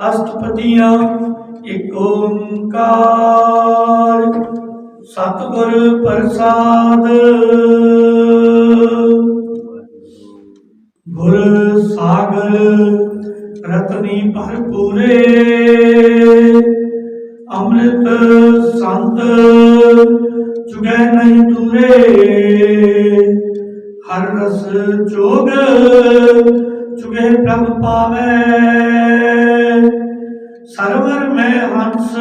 ਅਸ਼ਟਪਦੀਆਂ ਏਕ ਓੰਕਾਰ। ਸਤਿਗੁਰ ਪ੍ਰਸਾਦ। ਗੁਰ ਸਾਗਰ ਰਤਨੀ ਭਰਪੂਰੇ। ਅੰਮ੍ਰਿਤ ਸੰਤ ਚੁਗੈ ਨਹੀਂ ਦੂਰੇ ਹਰ ਰਸ ਜੋਗ ਚੁਗੇ ਪ੍ਰਭ ਪਾਵੇ। ਸਰਵਰ ਮੈਂ ਹੰਸ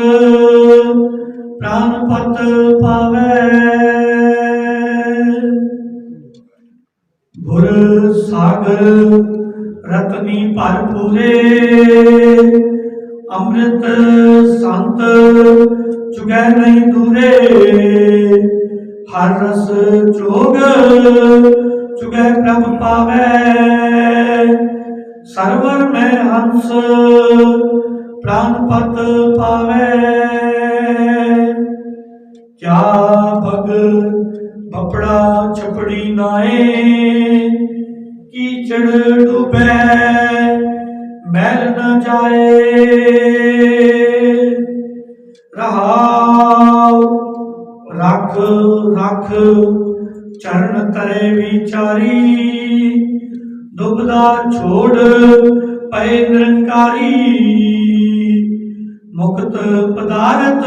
ਪ੍ਰਾਨ ਪਤ ਪਾਵੇ। ਗੁਰ ਸਾਗਰ ਰਤਨੀ ਭਰਪੂਰੇ। ਅੰਮ੍ਰਿਤ ਸੰਤ ਚੁਗੈ ਨਹੀਂ ਦੂਰੇ। ਹਰ ਰਸ ਜੋਗ ਚੁਗੈ ਪ੍ਰਭ ਪਾਵੇ। ਸਰਵਰ ਮੈਂ ਹੰਸ ਪ੍ਰਾਨ ਪਤ ਪਾਵੇ। ਕਿਆ ਭਗ ਬਪੜਾ ਛਪੜੀ ਨਾਏ, ਕੀਚੜ ਡੁਬੈ, ਮੈਲ ਨ ਜਾਏ। ਰਹਾਉ, ਰੱਖ ਰੱਖ, ਚਰਨ ਤਰੇ ਵਿਚਾਰੀ। ਦੁਬਦਾ ਛੋੜ ਪਏ ਨਿਰੰਕਾਰੀ। ਮੁਕਤ ਪਦਾਰਥ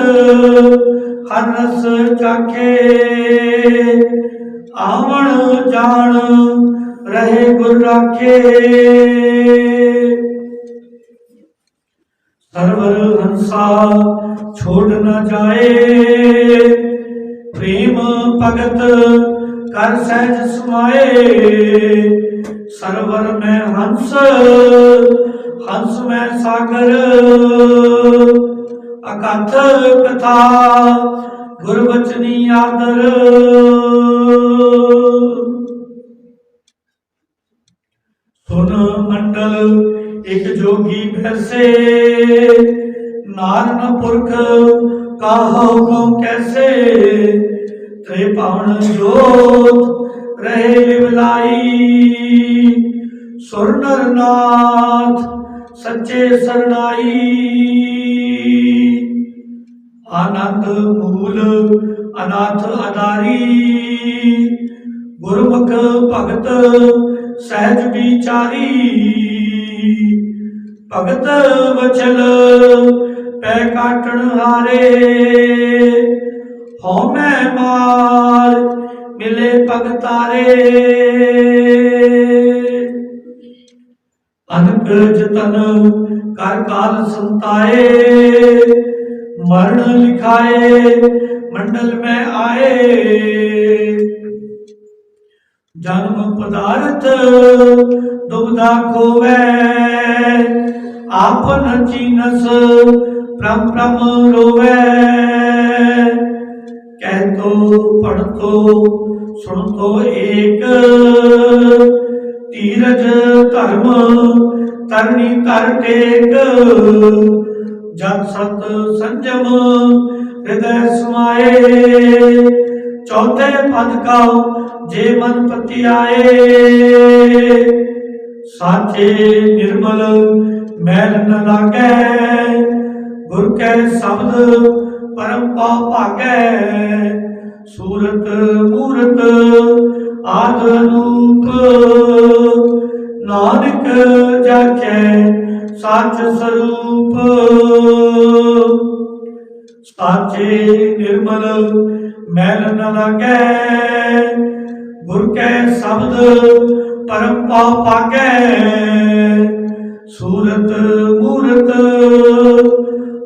ਹਰ ਰਸ ਚਾਖੇ। ਆਵਣ ਜਾਣ ਰਹੇ ਗੁਰ ਰਾਖੇ। ਸਰਵਰ ਹੰਸਾ ਛੋੜ ਨਾ ਜਾਏ। ਪ੍ਰੇਮ ਭਗਤ ਕਰ ਸਹਿਜ ਸਮਾਏ, ਸਰਵਰ ਮੈਂ ਹੰਸ ਹੰਸ ਮੈਂ ਸਾਗਰ, ਅਕਥ ਕਥਾ ਗੁਰਬਚਨੀ ਆਦਰ। ਸੁਨ ਮੰਡਲ, ਇਕ ਜੋਗੀ ਬੈਸੇ ਨਾਰਨ ਪੁਰਖ ਕਾਹੋ ਕਉ ਕੈਸੇ ਤ੍ਰੇ ਜੋਤ ਰਹੇ ਲਿਵਲਾਈ ਸੁਰ ਨਰ ਸੱਚੇ ਸਰਣਾਈ। ਆਨੰਦ ਮੂਲ ਅਨਾਥ ਅਦਾਰੀ ਗੁਰਮੁਖ ਭਗਤ ਸਹਿਜ ਵਿਚਾਰੀ। ਭਗਤ ਵਚਲ ਪੈ ਕਾਟਣ ਹਾਰੇ। ਹਉ ਮੈਂ ਮਾਰ ਮਿਲੇ ਭਗਤਾਰੇ ਅਨਕ ਜਤਨ ਕਰ ਕਾਲ ਸੰਤਾਏ। ਮਰਨ ਲਿਖਾਏ, ਮੰਡਲ ਮੈਂ ਆਏ। ਜਨਮ ਪਦਾਰਥ ਦੁਬਦਾ ਖੋਵੇ। ਆਪਨ ਚੀਨਸ ਪ੍ਰਮ ਪ੍ਰਮ ਰੋਵੇ। ਕਹਿ ਤੋ ਪੜ ਤੋ ਸੁਣ ਤੋ ਏਕ। ਧੀਰਜ ਧਰਮ, ਤਰਨੀ ਤਰ ਟੇਕ। ਜਨ ਸਤ ਸੰਜਮ, ਹਿਰਦੈ ਸਮਾਏ। ਚੌਥੇ ਪਦ ਕਉ, ਜੇ ਮਨ ਪਤੀ ਆਏ ਸਾਚੇ ਨਿਰਮਲ, ਮੈਲ ਨ ਲਾਗੈ। ਗੁਰ ਕੈ ਸ਼ਬਦ ਪਰਮ ਪਉ ਭਾਗੈ। ਸੂਰਤ, ਮੂਰਤ, ਆਦ ਰੂਪ। ਨਾਨਕ ਜਾਚੈ ਸੱਚ ਸਰੂਪ। ਸਾਚੇ ਨਿਰਮਲ ਮੈਲ ਨ ਲਾਗੈ। ਗੁਰ ਕੈ ਸ਼ਬਦ ਪਰਮ ਪਉ ਪਾਗੈ ਸੂਰਤ, ਮੂਰਤ